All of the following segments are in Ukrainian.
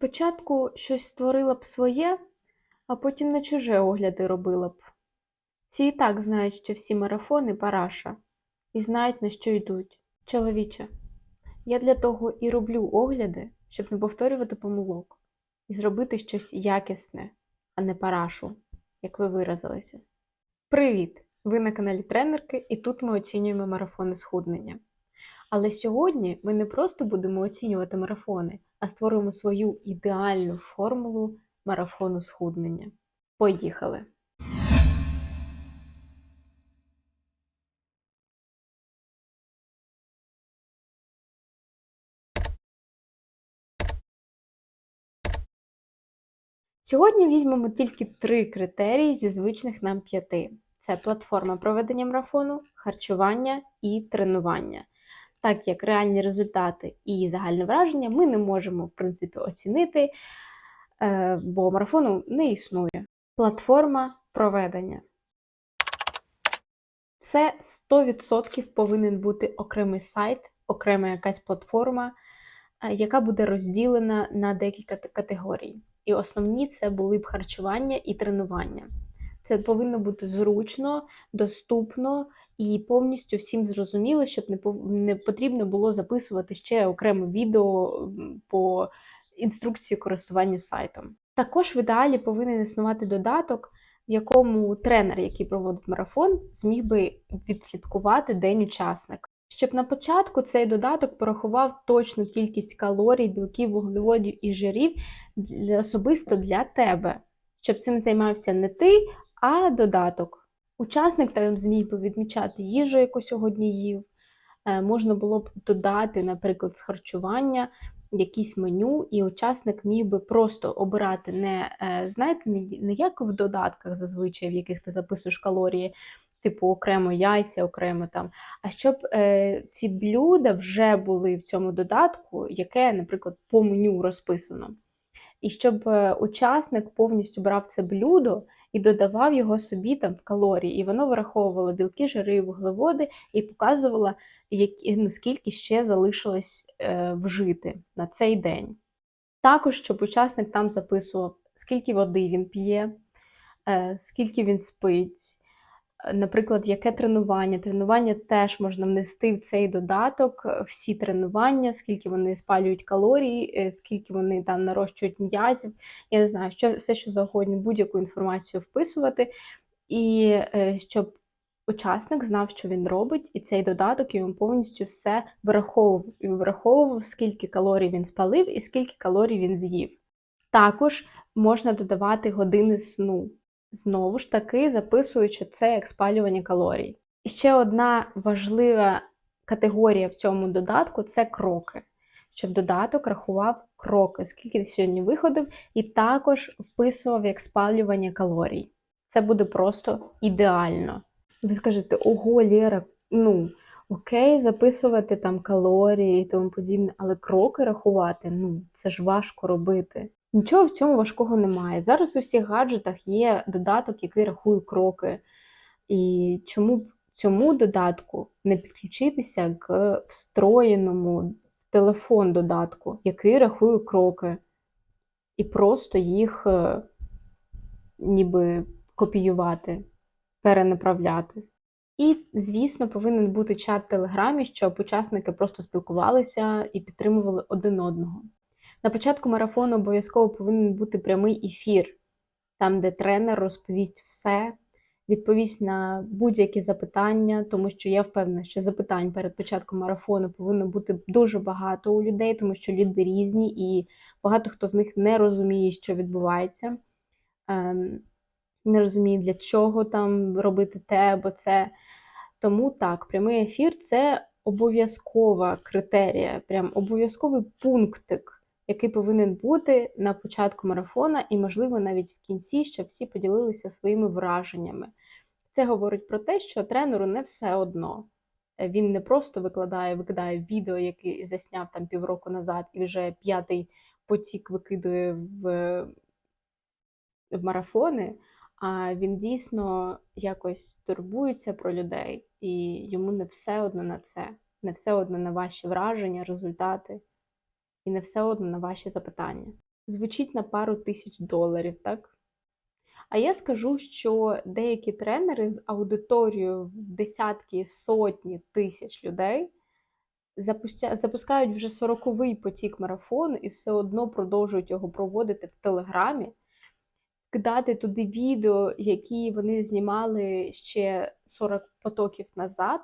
Спочатку щось створила б своє, а потім на чуже огляди робила б. Всі і так знають, що всі марафони параша, і знають, на що йдуть. Чоловіче, я для того і роблю огляди, щоб не повторювати помилок і зробити щось якісне, а не парашу, як ви виразилися. Привіт! Ви на каналі Тренерки, і тут ми оцінюємо марафони схуднення. Але сьогодні ми не просто будемо оцінювати марафони, а створимо свою ідеальну формулу марафону схуднення. Поїхали! Сьогодні візьмемо тільки три критерії зі звичних нам п'яти: це платформа проведення марафону, харчування і тренування. Так як реальні результати і загальне враження ми не можемо, в принципі, оцінити, е, бо марафону не існує. Платформа проведення. Це 100% повинен бути окремий сайт, окрема якась платформа, е, яка буде розділена на декілька категорій. І основні це були б харчування і тренування. Це повинно бути зручно, доступно і повністю всім зрозуміло, щоб не потрібно було записувати ще окреме відео по інструкції користування сайтом. Також в ідеалі повинен існувати додаток, в якому тренер, який проводить марафон, зміг би відслідкувати день учасника. Щоб на початку цей додаток порахував точну кількість калорій, білків, вуглеводів і жирів особисто для тебе, щоб цим займався не ти, а додаток. Учасник там зміг би відмічати їжу, яку сьогодні їв. Е, можна було б додати, наприклад, з харчування якісь меню, і учасник міг би просто обирати не, е, знаєте, не як в додатках зазвичай, в яких ти записуєш калорії, типу окремо яйця, окремо там, а щоб е, ці блюда вже були в цьому додатку, яке, наприклад, по меню розписано. І щоб е, учасник повністю брав це блюдо і додавав його собі там в калорії, і воно враховувало білки, жири, вуглеводи і показувало, які, ну, скільки ще залишилось е, вжити на цей день. Також, щоб учасник там записував, скільки води він п'є, е, скільки він спить, Наприклад, яке тренування? Тренування теж можна внести в цей додаток, всі тренування, скільки вони спалюють калорії, е, скільки вони там нарощують м'язів. Я не знаю, що все, що завгодно, будь-яку інформацію вписувати, і е, щоб учасник знав, що він робить, і цей додаток йому повністю все враховував і враховував, скільки калорій він спалив і скільки калорій він з'їв. Також можна додавати години сну. Знову ж таки, записуючи це як спалювання калорій. І ще одна важлива категорія в цьому додатку це кроки. Щоб додаток рахував кроки, скільки ти сьогодні виходив, і також вписував як спалювання калорій. Це буде просто ідеально. Ви скажете, ого, Лєра, ну, окей, записувати там калорії і тому подібне, але кроки рахувати, ну, це ж важко робити. Нічого в цьому важкого немає. Зараз у всіх гаджетах є додаток, який рахує кроки. І чому б цьому додатку не підключитися к встроєному телефон додатку, який рахує кроки, і просто їх е, ніби копіювати, перенаправляти. І, звісно, повинен бути чат в Телеграмі, щоб учасники просто спілкувалися і підтримували один одного. На початку марафону обов'язково повинен бути прямий ефір, там, де тренер розповість все, відповість на будь-які запитання, тому що я впевнена, що запитань перед початком марафону повинно бути дуже багато у людей, тому що люди різні, і багато хто з них не розуміє, що відбувається, ем, не розуміє, для чого там робити те або це. Тому так, прямий ефір це обов'язкова критерія, прям обов'язковий пунктик який повинен бути на початку марафона, і, можливо, навіть в кінці, щоб всі поділилися своїми враженнями. Це говорить про те, що тренеру не все одно. Він не просто викладає, викидає відео, яке засняв там півроку назад, і вже п'ятий потік викидує в, в марафони, а він дійсно якось турбується про людей, і йому не все одно на це, не все одно на ваші враження, результати і не все одно на ваші запитання. звучить на пару тисяч доларів, так? А я скажу, що деякі тренери з аудиторією в десятки, сотні тисяч людей запускають вже 40-й потік марафону і все одно продовжують його проводити в Телеграмі, кидати туди відео, які вони знімали ще 40 потоків назад,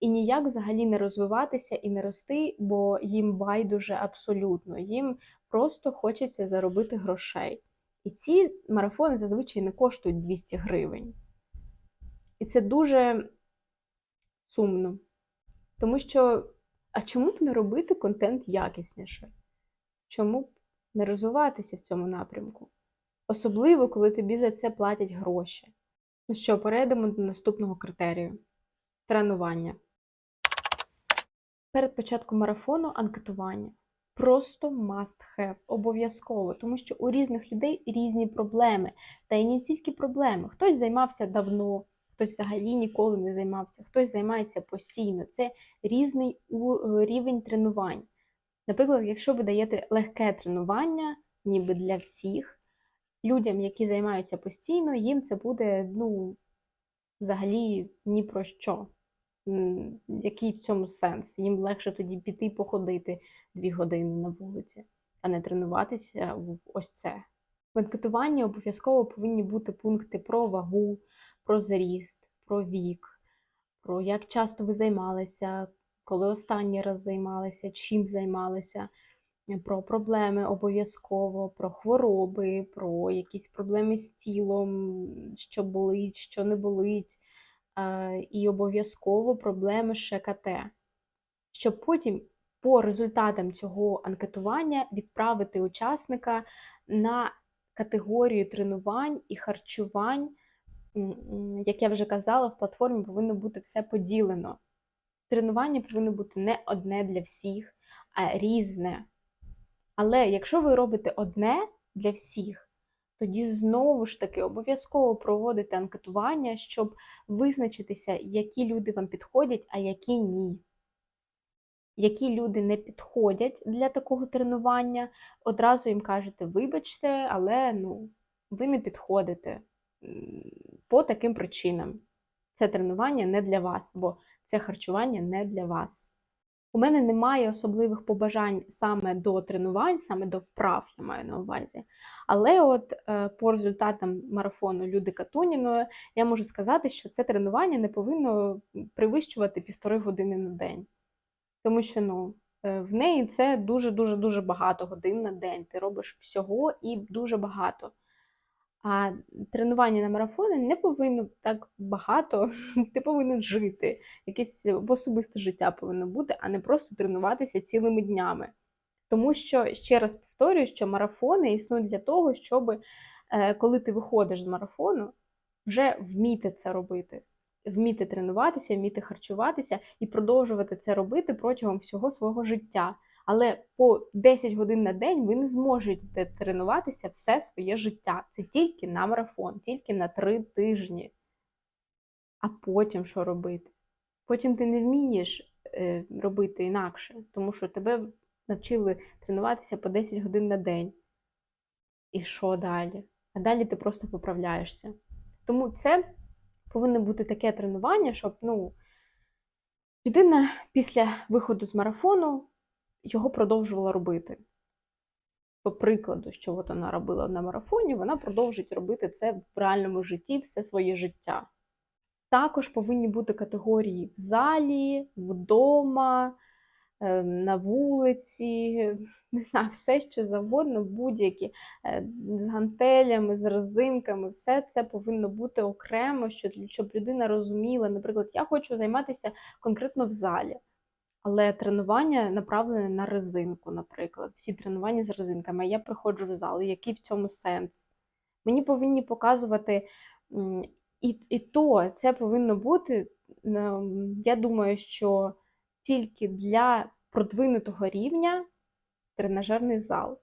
і ніяк взагалі не розвиватися і не рости, бо їм байдуже абсолютно. Їм просто хочеться заробити грошей. І ці марафони зазвичай не коштують 200 гривень. І це дуже сумно. Тому що, а чому б не робити контент якісніше? Чому б не розвиватися в цьому напрямку? Особливо, коли тобі за це платять гроші. Ну що, перейдемо до наступного критерію тренування. Перед початком марафону анкетування. Просто must have, обов'язково, тому що у різних людей різні проблеми. Та й не тільки проблеми. Хтось займався давно, хтось взагалі ніколи не займався, хтось займається постійно. Це різний у- рівень тренувань. Наприклад, якщо ви даєте легке тренування, ніби для всіх, людям, які займаються постійно, їм це буде ну, взагалі ні про що. Який в цьому сенс? Їм легше тоді піти походити дві години на вулиці, а не тренуватися в ось це. В анкетуванні обов'язково повинні бути пункти про вагу, про зріст, про вік, про як часто ви займалися, коли останній раз займалися, чим займалися, про проблеми обов'язково, про хвороби, про якісь проблеми з тілом, що болить, що не болить, і обов'язково проблеми ШКТ, щоб потім по результатам цього анкетування відправити учасника на категорію тренувань і харчувань. Як я вже казала, в платформі повинно бути все поділено. Тренування повинно бути не одне для всіх, а різне. Але якщо ви робите одне для всіх, тоді знову ж таки обов'язково проводите анкетування, щоб визначитися, які люди вам підходять, а які ні. Які люди не підходять для такого тренування, одразу їм кажете, вибачте, але ну, ви не підходите по таким причинам. Це тренування не для вас, бо це харчування не для вас. У мене немає особливих побажань саме до тренувань, саме до вправ, я маю на увазі. Але от е, по результатам марафону Люди Катуніної я можу сказати, що це тренування не повинно перевищувати півтори години на день. Тому що ну, е, в неї це дуже-дуже дуже багато годин на день. Ти робиш всього і дуже багато. А тренування на марафони не повинно так багато, ти повинен жити. Якесь особисте життя повинно бути, а не просто тренуватися цілими днями. Тому що, ще раз повторюю, що марафони існують для того, щоб е, коли ти виходиш з марафону, вже вміти це робити. Вміти тренуватися, вміти харчуватися і продовжувати це робити протягом всього свого життя. Але по 10 годин на день ви не зможете тренуватися все своє життя. Це тільки на марафон, тільки на 3 тижні. А потім що робити? Потім ти не вмієш е, робити інакше, тому що тебе навчили тренуватися по 10 годин на день. І що далі? А далі ти просто поправляєшся. Тому це повинно бути таке тренування, щоб ну, людина після виходу з марафону його продовжувала робити. По прикладу, що от вона робила на марафоні, вона продовжить робити це в реальному житті все своє життя. Також повинні бути категорії в залі, вдома, е, на вулиці, не знаю, все що завгодно, будь-які е, з гантелями, з резинками, все це повинно бути окремо, щоб людина розуміла, наприклад, я хочу займатися конкретно в залі. Але тренування направлене на резинку, наприклад, всі тренування з резинками. Я приходжу в зал, який в цьому сенс? Мені повинні показувати і, і то це повинно бути, я думаю, що тільки для продвинутого рівня тренажерний зал.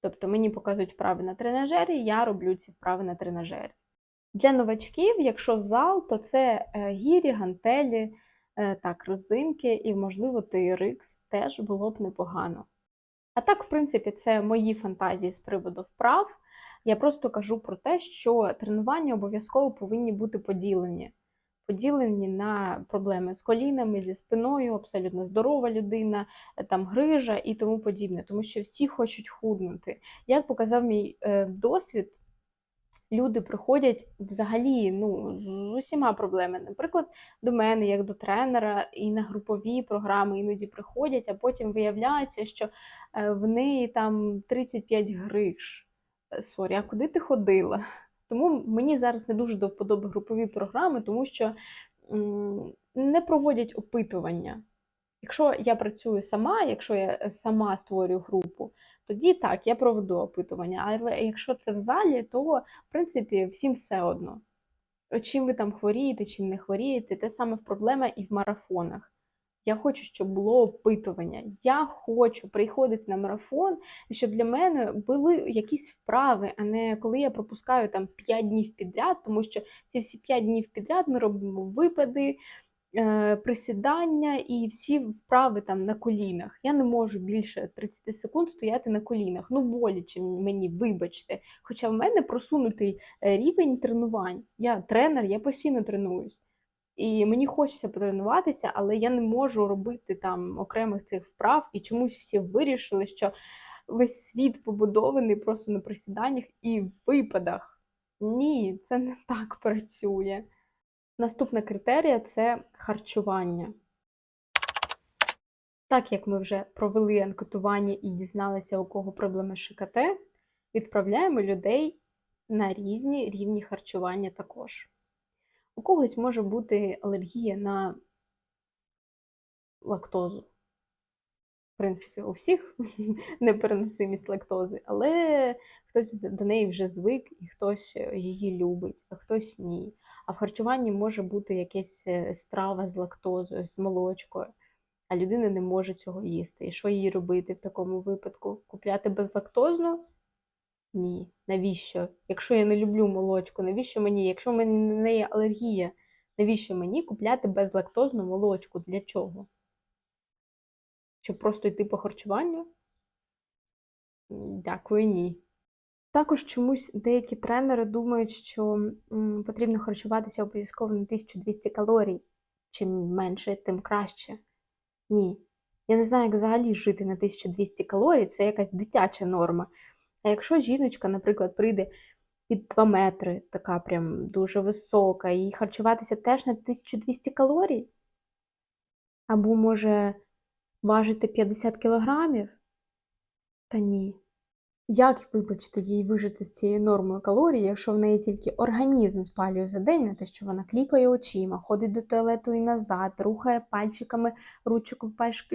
Тобто мені показують вправи на тренажері, я роблю ці вправи на тренажері. Для новачків, якщо зал, то це е, гірі, гантелі, так, резинки і, можливо, TRX теж було б непогано. А так, в принципі, це мої фантазії з приводу вправ. Я просто кажу про те, що тренування обов'язково повинні бути поділені. Поділені на проблеми з колінами, зі спиною, абсолютно здорова людина, там грижа і тому подібне, тому що всі хочуть худнути. Як показав мій е, досвід, люди приходять взагалі ну, з усіма проблемами. Наприклад, до мене, як до тренера, і на групові програми іноді приходять, а потім виявляється, що е, в неї там 35 гриж. Е, Сорі, а куди ти ходила? Тому мені зараз не дуже до вподоби групові програми, тому що не проводять опитування. Якщо я працюю сама, якщо я е, сама створюю групу, тоді так, я проведу опитування. Але якщо це в залі, то в принципі всім все одно. Чим ви там хворієте, чим не хворієте, те саме проблема і в марафонах. Я хочу, щоб було опитування. Я хочу приходити на марафон, щоб для мене були якісь вправи, а не коли я пропускаю там 5 днів підряд, тому що ці всі 5 днів підряд ми робимо випади, присідання і всі вправи там на колінах. Я не можу більше 30 секунд стояти на колінах. Ну, боляче мені, вибачте. Хоча в мене просунутий е, рівень тренувань. Я тренер, я постійно тренуюсь. І мені хочеться потренуватися, але я не можу робити там окремих цих вправ, і чомусь всі вирішили, що весь світ побудований просто на присіданнях і випадах. Ні, це не так працює. Наступна критерія це харчування. Так як ми вже провели анкетування і дізналися, у кого проблеми з ШКТ, відправляємо людей на різні рівні харчування також. У когось може бути алергія на лактозу. В принципі, у всіх непереносимість лактози, але хтось до неї вже звик і хтось її любить, а хтось ні. А в харчуванні може бути якась е, страва з лактозою, з молочкою, а людина не може цього їсти. І що їй робити в такому випадку? Купляти безлактозну? Ні. Навіщо? Якщо я не люблю молочку, навіщо мені? Якщо в мене на неї алергія, навіщо мені купляти безлактозну молочку? Для чого? Щоб просто йти по харчуванню? Дякую, ні. Також чомусь деякі тренери думають, що потрібно харчуватися обов'язково на 1200 калорій. Чим менше, тим краще. Ні. Я не знаю, як взагалі жити на 1200 калорій, це якась дитяча норма. А якщо жіночка, наприклад, прийде під 2 метри, така прям дуже висока, і харчуватися теж на 1200 калорій, або може важити 50 кілограмів, та ні. Як, вибачте, їй вижити з цією нормою калорій, якщо в неї тільки організм спалює за день на те, що вона кліпає очима, ходить до туалету і назад, рухає пальчиками, ручок,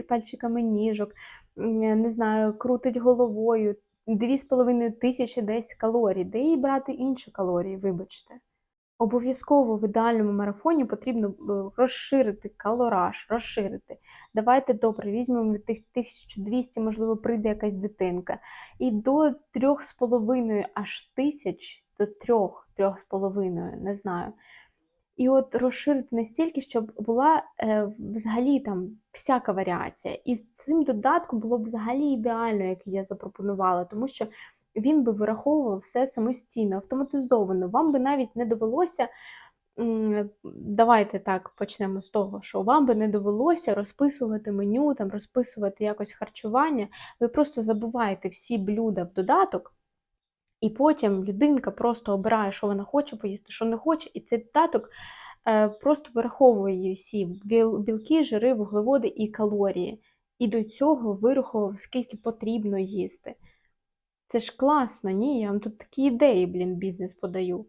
пальчиками ніжок, не знаю, крутить головою, 2,5 тисячі десь калорій, де їй брати інші калорії, вибачте. Обов'язково в ідеальному марафоні потрібно е, розширити калораж, розширити. Давайте добре, візьмемо від тих 1200, можливо, прийде якась дитинка. І до 3,5 аж тисяч, до 3-3,5, не знаю. І от розширити настільки, щоб була е, взагалі там всяка варіація. І з цим додатком було б взагалі ідеально, як я запропонувала, тому що він би вираховував все самостійно, автоматизовано. Вам би навіть не довелося. Давайте так почнемо з того, що вам би не довелося розписувати меню, там розписувати якось харчування. Ви просто забуваєте всі блюда в додаток, і потім людинка просто обирає, що вона хоче поїсти, що не хоче, і цей додаток е, просто вираховує всі білки, жири, вуглеводи і калорії. І до цього вираховував, скільки потрібно їсти. Це ж класно, ні? Я вам тут такі ідеї, блін, бізнес подаю.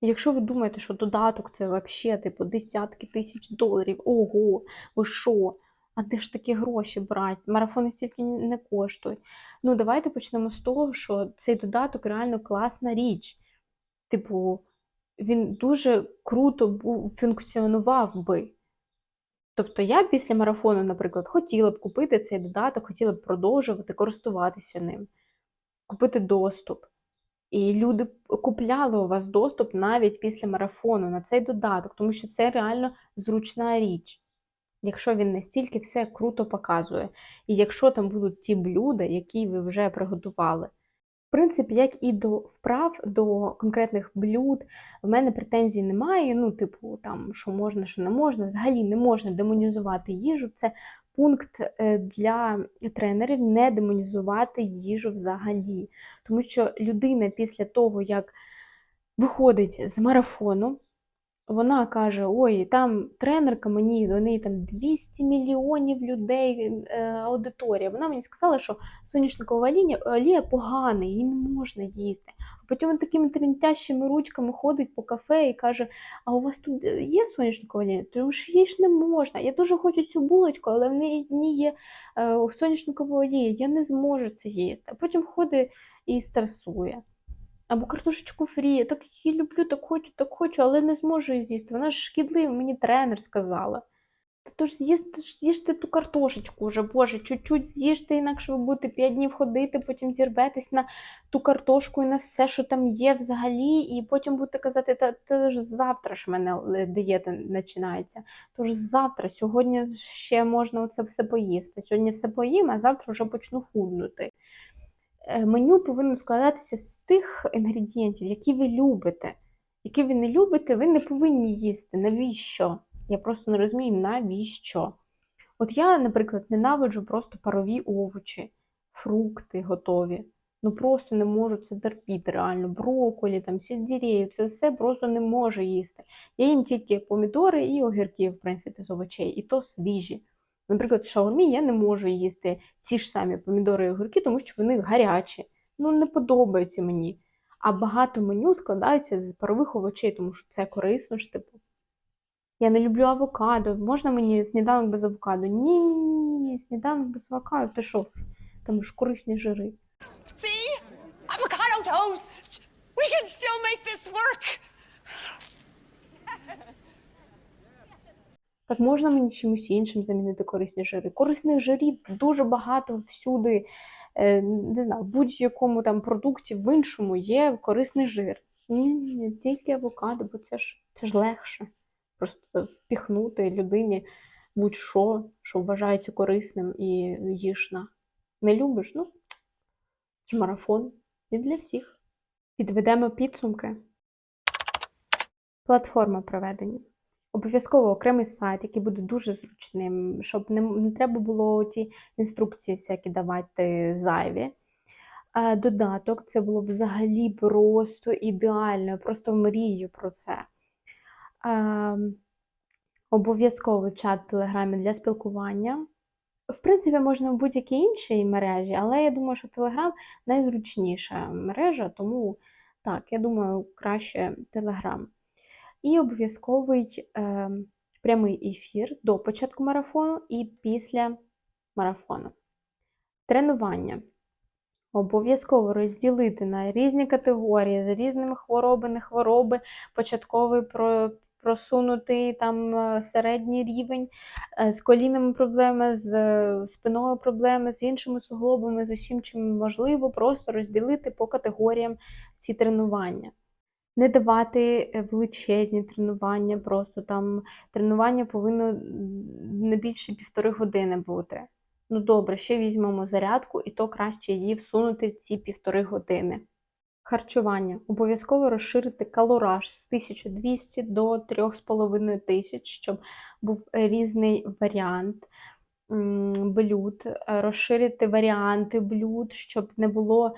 Якщо ви думаєте, що додаток це взагалі типу десятки тисяч доларів, ого, ви що? А де ж такі гроші брати? Марафони стільки не коштують. Ну, давайте почнемо з того, що цей додаток реально класна річ. Типу, він дуже круто функціонував би. Тобто я після марафону, наприклад, хотіла б купити цей додаток, хотіла б продовжувати користуватися ним, купити доступ. І люди купляли у вас доступ навіть після марафону на цей додаток, тому що це реально зручна річ. якщо він настільки все круто показує, і якщо там будуть ті блюда, які ви вже приготували. В принципі, як і до вправ, до конкретних блюд, в мене претензій немає. Ну, типу, там, що можна, що не можна. Взагалі не можна демонізувати їжу. Це пункт е, для тренерів не демонізувати їжу взагалі. Тому що людина після того, як виходить з марафону, вона каже: Ой, там тренерка мені, у неї там 200 мільйонів людей е, аудиторія. Вона мені сказала, що соняшникова олія, олія погана, її не можна їсти. А потім він такими тремтящими ручками ходить по кафе і каже: А у вас тут е, є соняшникова олія? Тому що її ж не можна. Я дуже хочу цю булочку, але в неї дні є е, соняшникова олія, я не зможу це їсти. А потім ходить і стресує. Або картошечку фрі, я так її люблю, так хочу, так хочу, але не зможу її з'їсти. Вона ж шкідлива, мені тренер сказала. Та то ж з'їсти ж з'їжте ту картошечку вже, Боже, чуть-чуть з'їжте, інакше ви будете 5 днів ходити, потім зірветесь на ту картошку і на все, що там є взагалі, і потім будете казати, та, та ж завтра ж в мене е, дієта починається. Тож завтра, сьогодні ще можна оце все поїсти. Сьогодні все поїм, а завтра вже почну худнути. Е, Меню повинно складатися з тих інгредієнтів, які ви любите. Які ви не любите, ви не повинні їсти. Навіщо? Я просто не розумію, навіщо. От я, наприклад, ненавиджу просто парові овочі, фрукти готові. Ну просто не можу це терпіти реально. Брокколі, там, сельдерею, це все просто не можу їсти. Я їм тільки помідори і огірки, в принципі, з овочей, і то свіжі. Наприклад, в шаурмі я не можу їсти ці ж самі помідори і огірки, тому що вони гарячі. Ну, не подобаються мені. А багато меню складаються з парових овочей, тому що це корисно ж типу. Я не люблю авокадо. Можна мені сніданок без авокадо? Ні, ні, ні, ні, сніданок без авокадо. Ти що? Там ж корисні жири. See? Avocado toast! We can still make this work! Так можна мені чимось іншим замінити корисні жири. Корисних жирів дуже багато всюди, е, не знаю, в будь-якому там продукті в іншому є корисний жир. Ні, ні, тільки авокадо, бо це ж це ж легше. Просто впіхнути людині будь-що, що вважається корисним і їж на. Не любиш? Ну, ж марафон. Не для всіх. Підведемо підсумки. Платформа проведення. Обов'язково окремий сайт, який буде дуже зручним, щоб не, не треба було ті інструкції всякі давати зайві. Додаток це було взагалі просто ідеально, просто мрію про це. А, обов'язково чат в Телеграмі для спілкування. В принципі, можна в будь-якій іншій мережі, але я думаю, що Телеграм найзручніша мережа, тому так, я думаю, краще Телеграм. І обов'язковий е, прямий ефір до початку марафону і після марафону. Тренування. Обов'язково розділити на різні категорії з різними хвороби, не хвороби, початковий про, просунутий там е, середній рівень, е, з колінними проблеми, з е, спиною проблеми, з іншими суглобами, з усім, чим можливо, просто розділити по категоріям ці тренування. Не давати е, величезні тренування, просто там тренування повинно не більше півтори години бути. Ну добре, ще візьмемо зарядку, і то краще її всунути в ці півтори години. Харчування. Обов'язково розширити калораж з 1200 до 3500, щоб був різний варіант блюд, е, розширити варіанти блюд, щоб не було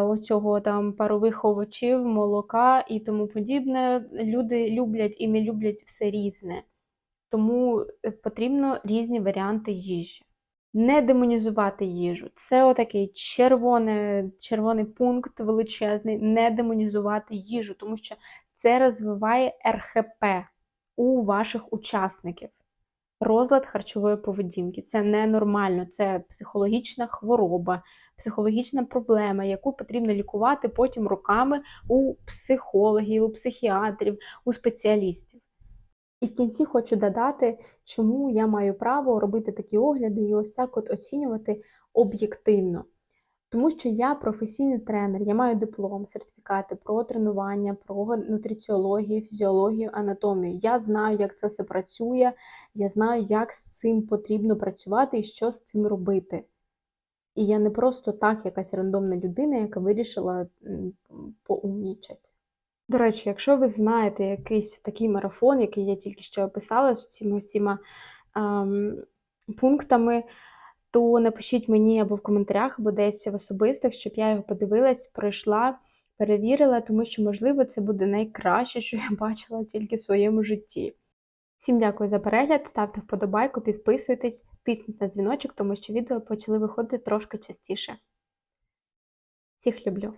оцього там парових овочів, молока і тому подібне. Люди люблять і не люблять все різне. Тому е, потрібно різні варіанти їжі. Не демонізувати їжу. Це отакий червоний, червоний пункт величезний. Не демонізувати їжу, тому що це розвиває РХП у ваших учасників. Розлад харчової поведінки. Це ненормально, це психологічна хвороба, психологічна проблема, яку потрібно лікувати потім роками у психологів, у психіатрів, у спеціалістів. І в кінці хочу додати, чому я маю право робити такі огляди і ось так от оцінювати об'єктивно. Тому що я професійний тренер, я маю диплом, сертифікати про тренування, про нутриціологію, фізіологію, анатомію. Я знаю, як це все працює, я знаю, як з цим потрібно працювати і що з цим робити. І я не просто так якась рандомна людина, яка вирішила поумнічати. До речі, якщо ви знаєте якийсь такий марафон, який я тільки що описала з цими всіма ем, пунктами, то напишіть мені або в коментарях, або десь в особистих, щоб я його подивилась, пройшла, перевірила, тому що, можливо, це буде найкраще, що я бачила тільки в своєму житті. Всім дякую за перегляд, ставте вподобайку, підписуйтесь, тисніть на дзвіночок, тому що відео почали виходити трошки частіше. Всіх люблю!